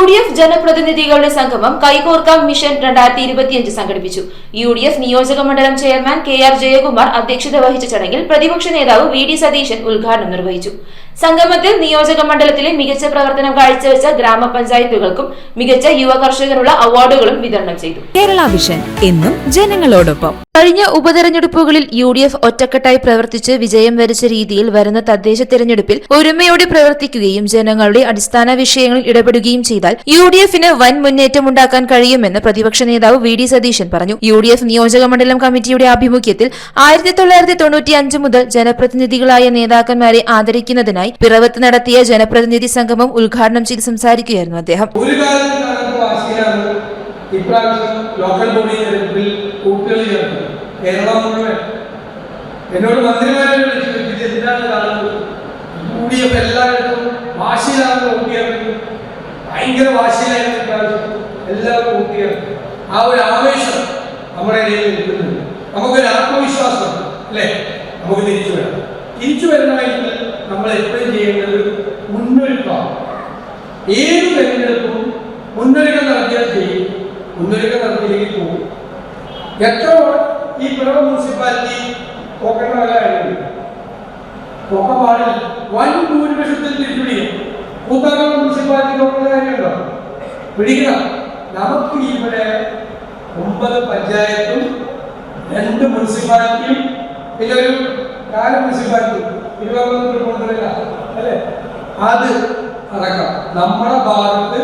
U D F ജനപ്രതിനിധികളുടെ സംഗമം കൈകോർക്കാം mission രണ്ടായിരത്തി ഇരുപത്തിയഞ്ച് സംഘടിപ്പിച്ചു. യു ഡി എഫ് നിയോജക മണ്ഡലം ചെയർമാൻ കെ ആർ ജയകുമാർ അധ്യക്ഷത വഹിച്ച ചടങ്ങിൽ പ്രതിപക്ഷ നേതാവ് വി ഡി സതീശൻ ഉദ്ഘാടനം നിർവഹിച്ചു. സംഗമത്തിൽ നിയോജക മണ്ഡലത്തിലെ മികച്ച പ്രവർത്തനം കാഴ്ചവെച്ച ഗ്രാമപഞ്ചായത്തുകൾക്കും മികച്ച യുവ കർഷകനുള്ള അവാർഡുകളും വിതരണം ചെയ്തു. കേരള വിഷൻ എന്നും ജനങ്ങളോടൊപ്പം. കഴിഞ്ഞ ഉപതെരഞ്ഞെടുപ്പുകളിൽ യു ഡി എഫ് ഒറ്റക്കെട്ടായി പ്രവർത്തിച്ച് വിജയം വരിച്ച രീതിയിൽ വരുന്ന തദ്ദേശ തെരഞ്ഞെടുപ്പിൽ ഒരുമയോടെ പ്രവർത്തിക്കുകയും ജനങ്ങളുടെ അടിസ്ഥാന വിഷയങ്ങളിൽ ഇടപെടുകയും ചെയ്താൽ യു ഡി എഫിന് വൻ മുന്നേറ്റം ഉണ്ടാക്കാൻ കഴിയുമെന്ന് പ്രതിപക്ഷ നേതാവ് വി ഡി സതീശൻ പറഞ്ഞു. യു ഡി എഫ് നിയോജക മണ്ഡലം കമ്മിറ്റിയുടെ ആഭിമുഖ്യത്തിൽ ആയിരത്തി തൊള്ളായിരത്തി തൊണ്ണൂറ്റി അഞ്ച് മുതൽ ജനപ്രതിനിധികളായ നേതാക്കന്മാരെ ആദരിക്കുന്നതിനായി പിറവത്ത് നടത്തിയ ജനപ്രതിനിധി സംഗമം ഉദ്ഘാടനം ചെയ്ത് സംസാരിക്കുകയായിരുന്നു അദ്ദേഹം. ഇപ്രാവശ്യം ലോക്കൽ ബോഡി തെരഞ്ഞെടുപ്പിൽ കൂട്ടുകൾ ചേർന്നു കേരളം മുഴുവൻ. എന്നോട് മന്ത്രിമാരെ വിളിച്ചിട്ട് ഇത് എന്താണ് കാണുന്നത്? യു എല്ലായിടത്തും വാശിയിലാണ് കൂട്ടിയത് ഭയങ്കര വാശിയിലായിരുന്നു ഇപ്രാവശ്യം എല്ലാവരും കൂട്ടിയത് ആ ഒരു ആവേശം നമ്മുടെ ഇടയിൽ നിൽക്കുന്നുണ്ട്. നമുക്കൊരു ആത്മവിശ്വാസം അല്ലേ? നമുക്ക് തിരിച്ചു വരണം തിരിച്ചു വരണമെങ്കിൽ നമ്മൾ എപ്പോഴും ചെയ്യേണ്ടത് മുന്നൊരുക്കമാണ്. ഏത് തെരഞ്ഞെടുപ്പും മുന്നൊരുക്കം മുന്നൊരുക്കം നടത്തിയില്ലെങ്കിൽ പോകും എത്ര ഈ പിറവ മുനിസിപ്പാലിറ്റി പോക്കേണ്ട വല്ല കാര്യമില്ല പോക്ക പാടില്ല. വൻ ഭൂരിപക്ഷത്തിൽ തിരിച്ചുപിടിക്കും കൂത്താക്കൽ മുനിസിപ്പാലിറ്റി നോക്കേണ്ട കാര്യമുണ്ടോ പിടിക്കണം നമുക്ക് ഇവിടെ ഒമ്പത് പഞ്ചായത്തും രണ്ട് മുനിസിപ്പാലിറ്റിയും പിന്നെ ഒരു നാല് മുനിസിപ്പാലിറ്റി തിരുവനന്തപുരത്ത് കൊണ്ടുവരില്ല അല്ലേ? അത് അടക്കം. നമ്മുടെ ഭാഗത്ത്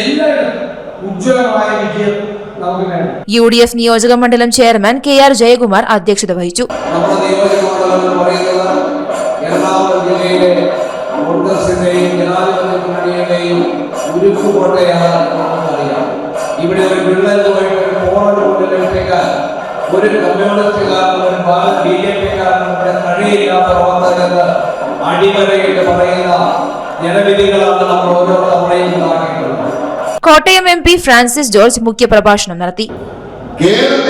എല്ലായിടത്തും ഉജ്ജ്വലമായ വിജയം നമുക്ക് വേണം യു ഡി എഫ് നിയോജക മണ്ഡലം ചെയർമാൻ കെ ആർ ജയകുമാർ അധ്യക്ഷത വഹിച്ചു. നമ്മുടെ നിയോജകമണ്ഡലം എന്ന് പറയുന്നത് എറണാകുളം ജില്ലയിലെ കോൺഗ്രസിന്റെയും ജനാധിപത്യ മുന്നണിയുടെയും ഉരുക്കുകോട്ടയാണ് നമുക്കറിയാം. ഇവിടെ ഒരു വിള്ളലുമായിട്ട് ഒരു പോറൽ കൊണ്ടിലേക്കാൻ ഒരു കമ്മ്യൂണിസ്റ്റുകാരനും ഒരു ബി ജെ പിക്കാരനും ഇവിടെ കഴിയില്ല പ്രവർത്തകരെന്ന് അടിവരയിട്ട് പറയുന്ന ജനവിധികളാണ് നമ്മൾ ഓരോ തവണയും ഉണ്ടാക്കിയിട്ടുള്ളത് കോട്ടയം എം പി ഫ്രാൻസിസ് ജോർജ് മുഖ്യപ്രഭാഷണം നടത്തി. കേരളം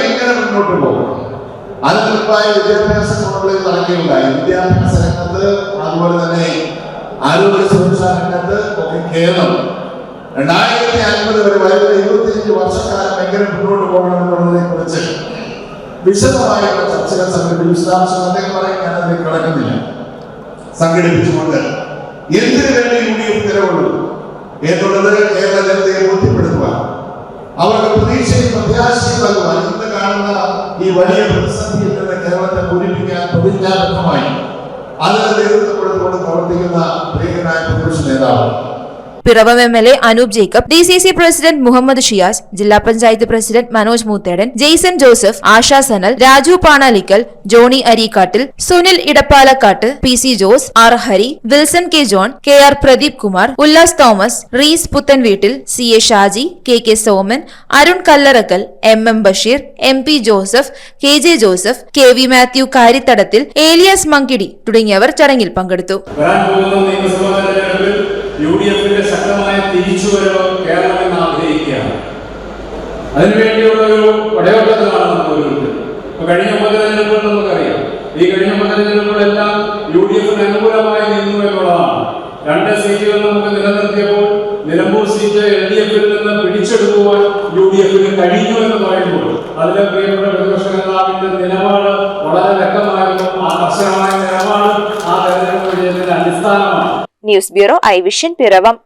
രംഗത്ത് ഒക്കെ രണ്ടായിരത്തി അൻപത് വരെ വരുന്ന ഇരുപത്തിയഞ്ച് വർഷക്കാലം എങ്ങനെ മുന്നോട്ട് പോകണം എന്നുള്ളതിനെ കുറിച്ച് വിശദമായിട്ടുള്ള ചർച്ചകൾ സംഘടിപ്പിച്ചു. വിശദാംശം അദ്ദേഹം പറയാൻ ഞാൻ സംഘടിപ്പിച്ചുകൊണ്ട് എന്തിനു വേണ്ടി യു ഡി എഫ് എന്നുള്ളത് കേരള ബോധ്യപ്പെടുത്തുവാൻ അവർക്ക് പ്രതീക്ഷയും പ്രത്യാശയും നൽകുവാൻ ഇന്ന് കാണുന്ന ഈ വലിയ പ്രതിസന്ധിയിൽ നിന്ന് കേരളത്തെ പൂരിപ്പിക്കാൻ പ്രതിജ്ഞാബദ്ധമായി. അതിന് നേതൃത്വം കൊടുത്തുകൊണ്ട് പ്രവർത്തിക്കുന്ന പ്രിയനായ പ്രതിപക്ഷ നേതാവ് Piravom M L A Anoop Jacob D C C president Muhammad Shiyas ജില്ലാ panchayat president Manoj Moothedan Jaison Joseph Asha Sanal Raju Panalickal Johny Areekattil Sunil Edappalakkattu P C Jose R Hari Wilson K John K R Pradeep Kumar Ullas Thomas Rees Puthenveettil C A Shaji K K Soman Arun Kallarakkal M M Basheer M P Joseph K J Joseph K V Mathew Karithadathil Elias Mankidi തുടങ്ങിയവർ ചടങ്ങിൽ പങ്കെടുത്തു. U D എഫിന്റെ ശക്തമായ തിരിച്ചുവരവ് കേരളം എന്ന് ആഗ്രഹിക്കുകയാണ്. അതിനുവേണ്ടിയുള്ള ഒരു പടയോട്ടത്തിലാണ് ഓരോരുത്തരും ഇപ്പൊ കഴിഞ്ഞ ഉപതെരഞ്ഞെടുപ്പുകൾ നമുക്കറിയാം. ഈ കഴിഞ്ഞ ഉപതെരഞ്ഞെടുപ്പുകളെല്ലാം യു ഡി എഫിന് അനുകൂലമായി നിന്നു എന്നുള്ളതാണ്. രണ്ട് സീറ്റുകൾ നമുക്ക് നിലനിർത്തിയപ്പോൾ നിലമ്പൂർ സീറ്റ് എൽ ഡി എഫിൽ നിന്ന് പിടിച്ചെടുക്കുവാൻ യു ഡി എഫിന് കഴിഞ്ഞു എന്ന് പറയുമ്പോൾ അതിലെ പ്രിയപ്പെട്ട പ്രതിപക്ഷ നേതാവിന്റെ നിലപാട് വളരെ വ്യക്തമായിരുന്നു. ആ കർശനമായ നിലപാട് ആ തെരഞ്ഞെടുപ്പ് വിജയത്തിന്റെ അടിസ്ഥാനമാണ്. News bureau I vision Piravom.